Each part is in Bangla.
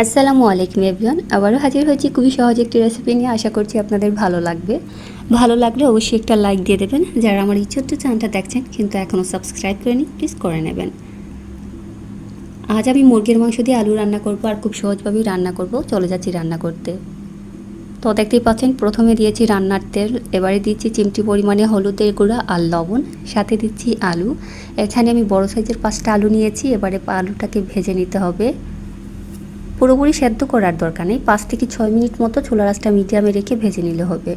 আসসালামু আলাইকুম এভরিওয়ান। আবারও হাজির হয়েছি খুবই সহজ একটি রেসিপি নিয়ে। আশা করছি আপনাদের ভালো লাগবে। ভালো লাগলে অবশ্যই একটা লাইক দিয়ে দেবেন। যারা আমার এই ছোট্ট চ্যানেলটা দেখছেন কিন্তু এখনও সাবস্ক্রাইব করেনি প্লিজ করে নেবেন। আজ আমি মুরগির মাংস দিয়ে আলু রান্না করব আর খুব সহজভাবেই রান্না করব। চলে যাচ্ছি রান্না করতে। তো দেখতেই পাচ্ছেন, প্রথমে দিয়েছি রান্নার তেল, এবারে দিচ্ছি চিমটি পরিমাণে হলুদের গুঁড়া আর লবণ। সাথে দিচ্ছি আলু। এখানে আমি বড় সাইজের পাঁচটা আলু নিয়েছি। এবারে আলুটাকে ভেজে নিতে হবে। পুরোপুরি সেদ্ধ করার দরকার নেই। পাঁচ থেকে ছয় মিনিট মতো চুলা রাসটা মিডিয়ামে রেখে ভেজে নিলে হবে।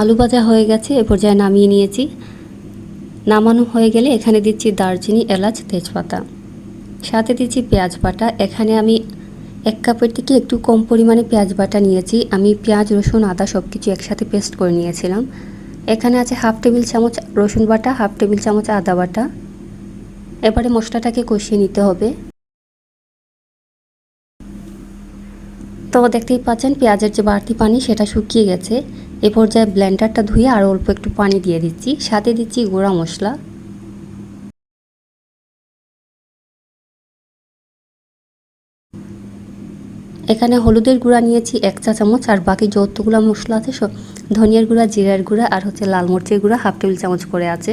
আলু ভাজা হয়ে গেছে, এ পর্যায়ে নামিয়ে নিয়েছি। নামানো হয়ে গেলে এখানে দিচ্ছি দারচিনি, এলাচ, তেজপাতা। সাথে দিচ্ছি পেঁয়াজ বাটা। এখানে আমি এক কাপের থেকে একটু কম পরিমাণে পেঁয়াজ বাটা নিয়েছি। আমি পেঁয়াজ, রসুন, আদা সব কিছু একসাথে পেস্ট করে নিয়েছিলাম। এখানে আছে হাফ টেবিল চামচ রসুন বাটা, হাফ টেবিল চামচ আদা বাটা। এবারে মশলাটাকে কষিয়ে নিতে হবে। তো দেখতেই পাচ্ছেন পেঁয়াজের যে বাড়তি পানি সেটা শুকিয়ে গেছে। এ পর্যায়ে ব্লেন্ডারটা ধুয়ে আরও অল্প একটু পানি দিয়ে দিচ্ছি। সাথে দিচ্ছি গোড়া মশলা। এখানে হলুদের গুঁড়া নিয়েছি এক চা চামচ আর বাকি যতগুলো মশলা আছে সব ধনিয়ার গুঁড়া, জিরার গুঁড়া আর হচ্ছে লাল মরিচের গুঁড়া হাফ টেবিল চামচ করে আছে।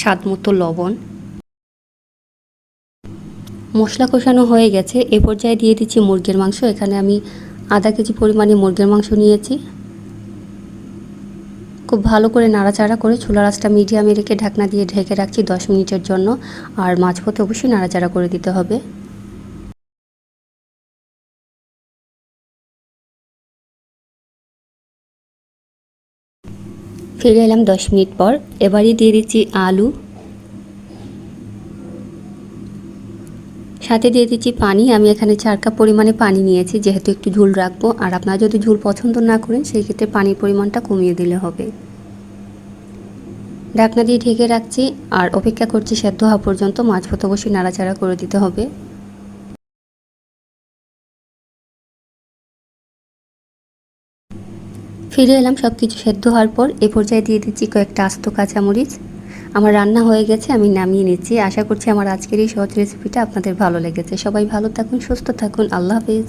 স্বাদ মতো লবণ। মশলা কষানো হয়ে গেছে। এ পর্যায়ে দিয়ে দিচ্ছি মুরগির মাংস। এখানে আমি আধা কেজি পরিমাণে মুরগির মাংস নিয়েছি। খুব ভালো করে নাড়াচাড়া করে চুলা রাসটা মিডিয়ামে রেখে ঢাকনা দিয়ে ঢেকে রাখছি দশ মিনিটের জন্য। আর মাঝপথে অবশ্যই নাড়াচাড়া করে দিতে হবে। ফিরে এলাম দশ মিনিট পর। এবারই দিয়ে দিচ্ছি আলু। সাথে দিয়ে দিচ্ছি পানি। আমি এখানে চার কাপ পরিমাণে পানি নিয়েছি, যেহেতু একটু ঝুল রাখব। আর আপনারা যদি ঝুল পছন্দ না করেন সেই ক্ষেত্রে পানির পরিমাণটা কমিয়ে দিলে হবে। ঢাকনা দিয়ে ঢেকে রাখছি। আর অপেক্ষা করছি সেদ্ধ হওয়া পর্যন্ত। মাছ অবশ্যই নাড়াচাড়া করে দিতে হবে। ফিরে এলাম সব কিছু সেদ্ধ হওয়ার পর এ পর্যায়ে দিয়ে দিচ্ছি কয়েকটা আস্ত কাঁচামরিচ। আমার রান্না হয়ে গেছে, আমি নামিয়ে নিচ্ছি। আশা করছি আমার আজকের এই সহজ রেসিপিটা আপনাদের ভালো লেগেছে। সবাই ভালো থাকুন, সুস্থ থাকুন। আল্লাহ হাফিজ।